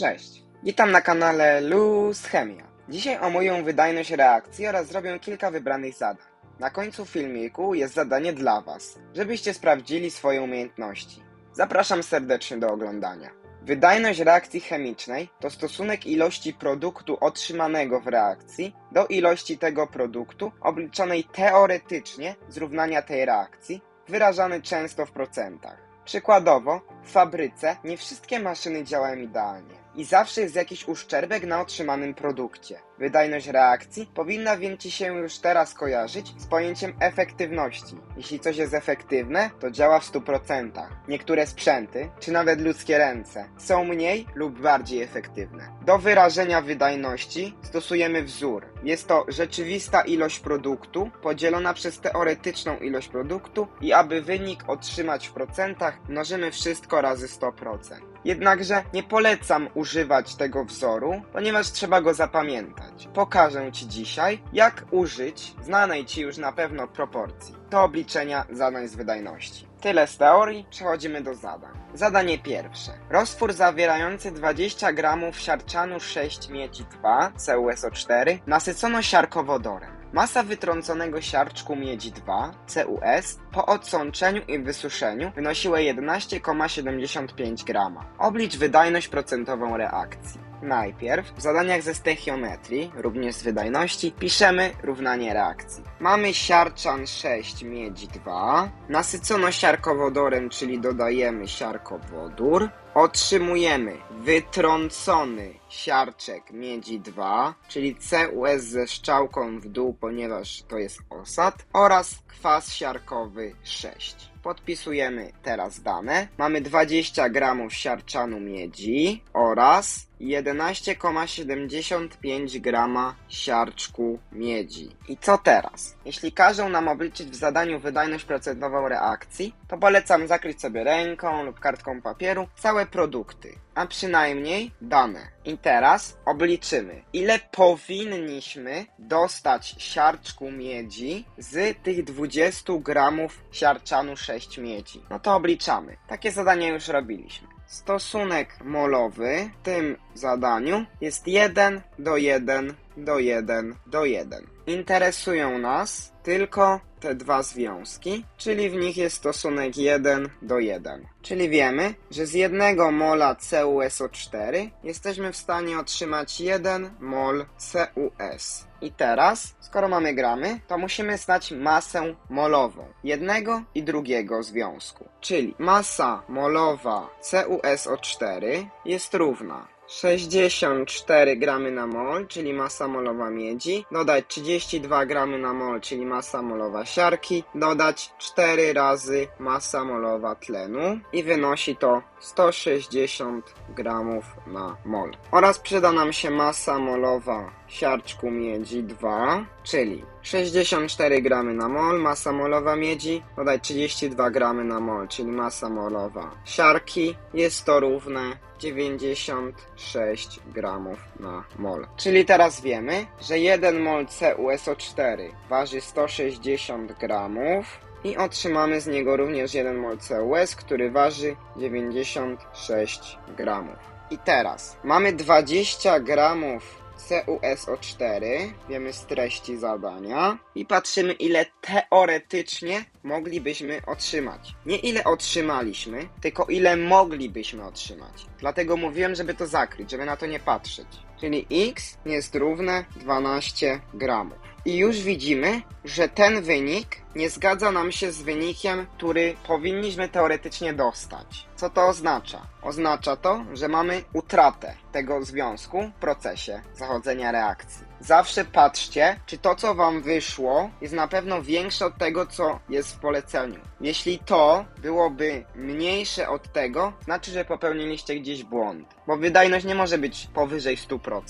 Cześć, witam na kanale Luz Chemia. Dzisiaj omówię wydajność reakcji oraz zrobię kilka wybranych zadań. Na końcu filmiku jest zadanie dla Was, żebyście sprawdzili swoje umiejętności. Zapraszam serdecznie do oglądania. Wydajność reakcji chemicznej to stosunek ilości produktu otrzymanego w reakcji do ilości tego produktu obliczonej teoretycznie z równania tej reakcji, wyrażany często w procentach. Przykładowo, w fabryce nie wszystkie maszyny działają idealnie i zawsze jest jakiś uszczerbek na otrzymanym produkcie. Wydajność reakcji powinna więc Ci się już teraz kojarzyć z pojęciem efektywności. Jeśli coś jest efektywne, to działa w 100%. Niektóre sprzęty, czy nawet ludzkie ręce, są mniej lub bardziej efektywne. Do wyrażenia wydajności stosujemy wzór. Jest to rzeczywista ilość produktu podzielona przez teoretyczną ilość produktu i aby wynik otrzymać w procentach, mnożymy wszystko razy 100%. Jednakże nie polecam używać tego wzoru, ponieważ trzeba go zapamiętać. Pokażę Ci dzisiaj, jak użyć znanej Ci już na pewno proporcji do obliczenia zadań z wydajności. Tyle z teorii, przechodzimy do zadań. Zadanie pierwsze. Roztwór zawierający 20 g siarczanu 6 miedzi 2 CuSO4 nasycono siarkowodorem. Masa wytrąconego siarczku miedzi 2 CuS po odsączeniu i wysuszeniu wynosiła 11,75 g. Oblicz wydajność procentową reakcji. Najpierw w zadaniach ze stechiometrii, również z wydajności, piszemy równanie reakcji. Mamy siarczan 6 miedzi 2, nasycono siarkowodorem, czyli dodajemy siarkowodór, otrzymujemy wytrącony siarczek miedzi 2, czyli CuS ze strzałką w dół, ponieważ to jest osad, oraz kwas siarkowy 6. Podpisujemy teraz dane. Mamy 20 gramów siarczanu miedzi oraz 11,75 grama siarczku miedzi. I co teraz? Jeśli każą nam obliczyć w zadaniu wydajność procentową reakcji, to polecam zakryć sobie ręką lub kartką papieru całe produkty, a przynajmniej dane. I teraz obliczymy, ile powinniśmy dostać siarczku miedzi z tych 20 gramów siarczanu 6 miedzi. No to obliczamy. Takie zadanie już robiliśmy. Stosunek molowy w tym zadaniu jest 1 do 1 do 1 do 1. Interesują nas tylko te dwa związki, czyli w nich jest stosunek 1 do 1. Czyli wiemy, że z jednego mola CuSO4 jesteśmy w stanie otrzymać 1 mol CuS. I teraz, skoro mamy gramy, to musimy znać masę molową jednego i drugiego związku. Czyli masa molowa CuSO4 jest równa 64 gramy na mol, czyli masa molowa miedzi, dodać 32 gramy na mol, czyli masa molowa siarki, dodać 4 razy masa molowa tlenu. I wynosi to 160 gramów na mol. Oraz przyda nam się masa molowa siarczku miedzi 2, czyli 64 gramy na mol, masa molowa miedzi, dodać 32 gramy na mol, czyli masa molowa siarki, jest to równe 96 gramów na mol. Czyli teraz wiemy, że 1 mol CuSO4 waży 160 gramów i otrzymamy z niego również 1 mol CuS, który waży 96 gramów. I teraz mamy 20 gramów CuSO4, wiemy z treści zadania i patrzymy ile teoretycznie moglibyśmy otrzymać. Nie ile otrzymaliśmy, tylko ile moglibyśmy otrzymać. Dlatego mówiłem, żeby to zakryć, żeby na to nie patrzeć. Czyli x jest równe 12 gramów. I już widzimy, że ten wynik nie zgadza nam się z wynikiem, który powinniśmy teoretycznie dostać. Co to oznacza? Oznacza to, że mamy utratę tego związku w procesie zachodzenia reakcji. Zawsze patrzcie, czy to, co Wam wyszło, jest na pewno większe od tego, co jest w poleceniu. Jeśli to byłoby mniejsze od tego, znaczy, że popełniliście gdzieś błąd, bo wydajność nie może być powyżej 100%.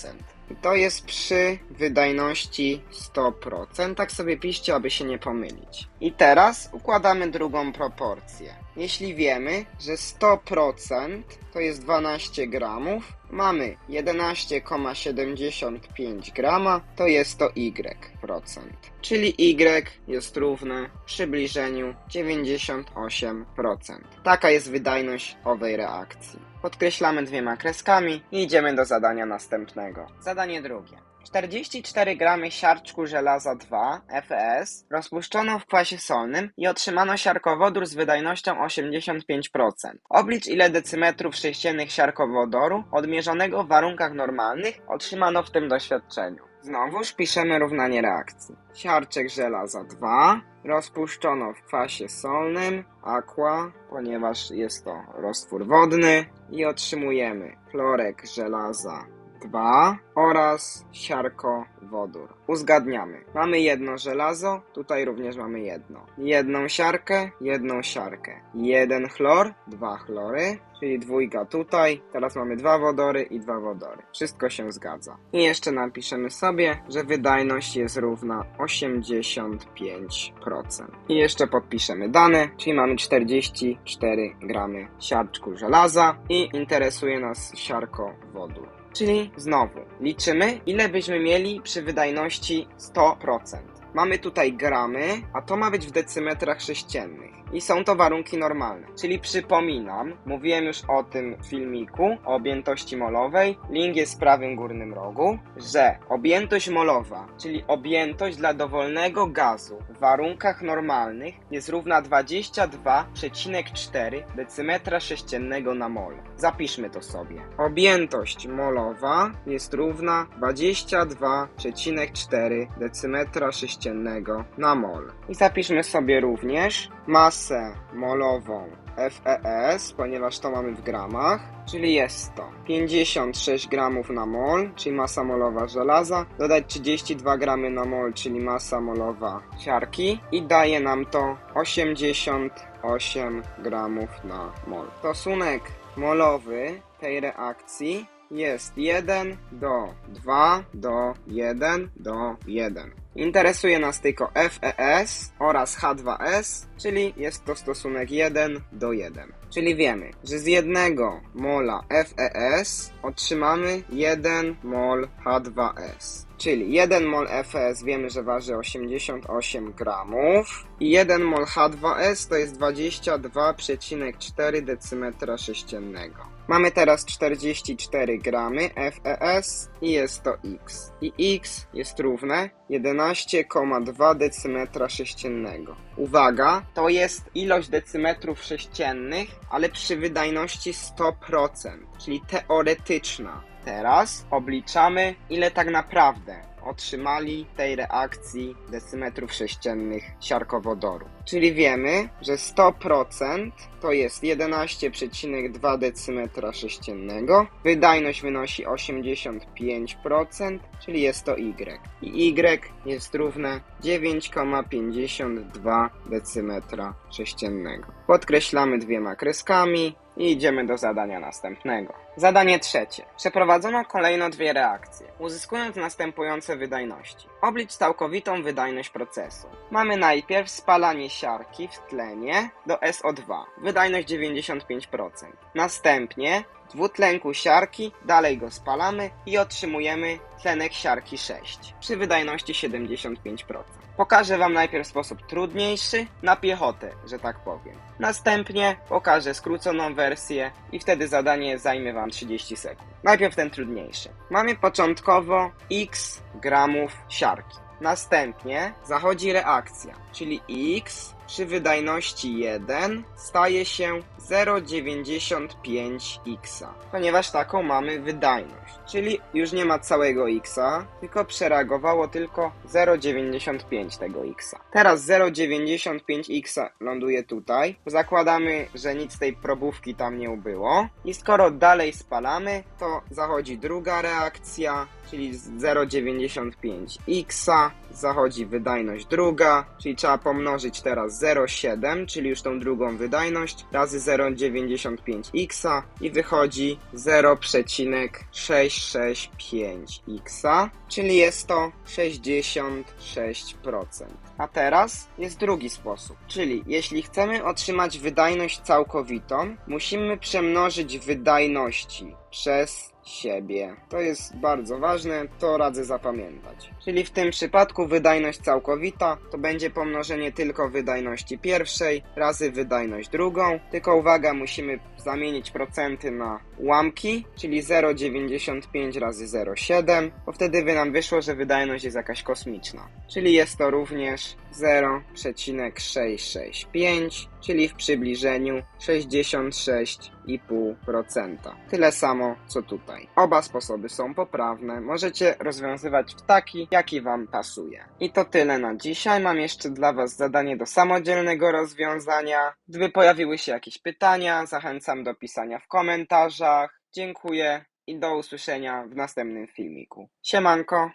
I to jest przy wydajności 100%. Tak sobie piszcie, aby się nie pomylić. I teraz układamy drugą proporcję. Jeśli wiemy, że 100% to jest 12 gramów, mamy 11,75 grama, to jest to y procent. Czyli y jest równe przybliżeniu 98%. Taka jest wydajność owej reakcji. Podkreślamy dwiema kreskami i idziemy do zadania następnego. Zadanie drugie. 44 gramy siarczku żelaza 2 FES rozpuszczono w kwasie solnym i otrzymano siarkowodór z wydajnością 85%. Oblicz ile decymetrów sześciennych siarkowodoru odmierzonego w warunkach normalnych otrzymano w tym doświadczeniu. Znowuż piszemy równanie reakcji. Siarczek żelaza 2 rozpuszczono w kwasie solnym aqua, ponieważ jest to roztwór wodny i otrzymujemy chlorek żelaza 2 oraz siarko wodór. Uzgadniamy. Mamy jedno żelazo, tutaj również mamy jedno. Jedną siarkę, jedną siarkę. Jeden chlor, dwa chlory, czyli dwójka tutaj. Teraz mamy dwa wodory i dwa wodory. Wszystko się zgadza. I jeszcze napiszemy sobie, że wydajność jest równa 85%. I jeszcze podpiszemy dane, czyli mamy 44 gramy siarczku żelaza i interesuje nas siarko wodór. Czyli znowu liczymy, ile byśmy mieli przy wydajności 100%. Mamy tutaj gramy, a to ma być w decymetrach sześciennych. I są to warunki normalne. Czyli przypominam, mówiłem już o tym filmiku o objętości molowej. Link jest w prawym górnym rogu, że objętość molowa, czyli objętość dla dowolnego gazu w warunkach normalnych jest równa 22,4 decymetra sześciennego na mol. Zapiszmy to sobie. Objętość molowa jest równa 22,4 decymetra sześciennego na mol. I zapiszmy sobie również masę molową FES, ponieważ to mamy w gramach, czyli jest to 56 gramów na mol, czyli masa molowa żelaza, dodać 32 gramy na mol, czyli masa molowa siarki i daje nam to 88 gramów na mol. Stosunek molowy tej reakcji jest 1 do 2 do 1 do 1. Interesuje nas tylko FES oraz H2S, czyli jest to stosunek 1 do 1. Czyli wiemy, że z jednego mola FES otrzymamy 1 mol H2S. Czyli 1 mol FES wiemy, że waży 88 gramów i 1 mol H2S to jest 22,4 decymetra sześciennego. Mamy teraz 44 gramy FES i jest to X. I X jest równe 11,2 decymetra sześciennego. Uwaga, to jest ilość decymetrów sześciennych, ale przy wydajności 100%, czyli teoretyczna. Teraz obliczamy, ile tak naprawdę otrzymali tej reakcji decymetrów sześciennych siarkowodoru. Czyli wiemy, że 100% to jest 11,2 decymetra sześciennego. Wydajność wynosi 85%, czyli jest to Y. I Y jest równe 9,52 decymetra sześciennego. Podkreślamy dwiema kreskami i idziemy do zadania następnego. Zadanie trzecie. Przeprowadzono kolejno dwie reakcje, uzyskując następujące wydajności. Oblicz całkowitą wydajność procesu. Mamy najpierw spalanie siarki w tlenie do SO2, wydajność 95%. Następnie dwutlenku siarki, dalej go spalamy i otrzymujemy tlenek siarki 6 przy wydajności 75%. Pokażę Wam najpierw sposób trudniejszy, na piechotę, że tak powiem. Następnie pokażę skróconą wersję i wtedy zadanie zajmie Wam 30 sekund. Najpierw ten trudniejszy. Mamy początkowo x gramów siarki. Następnie zachodzi reakcja, czyli x przy wydajności 1 staje się 0,95x, ponieważ taką mamy wydajność. Czyli już nie ma całego x, tylko przereagowało tylko 0,95 tego x. Teraz 0,95x ląduje tutaj. Zakładamy, że nic z tej probówki tam nie ubyło. I skoro dalej spalamy, to zachodzi druga reakcja, czyli z 0,95x zachodzi wydajność druga, czyli trzeba pomnożyć teraz 0,7, czyli już tą drugą wydajność, razy 0,95x i wychodzi 0,665x, czyli jest to 66%. A teraz jest drugi sposób, czyli jeśli chcemy otrzymać wydajność całkowitą, musimy przemnożyć wydajności przez siebie. To jest bardzo ważne, to radzę zapamiętać. Czyli w tym przypadku wydajność całkowita to będzie pomnożenie tylko wydajności pierwszej razy wydajność drugą. Tylko uwaga, musimy zamienić procenty na ułamki, czyli 0,95 razy 0,7, bo wtedy by nam wyszło, że wydajność jest jakaś kosmiczna. Czyli jest to również 0,665, czyli w przybliżeniu 66,5%. Tyle samo co tutaj. Oba sposoby są poprawne. Możecie rozwiązywać w taki, jaki Wam pasuje. I to tyle na dzisiaj. Mam jeszcze dla Was zadanie do samodzielnego rozwiązania. Gdyby pojawiły się jakieś pytania, zachęcam do pisania w komentarzach. Dziękuję i do usłyszenia w następnym filmiku. Siemanko!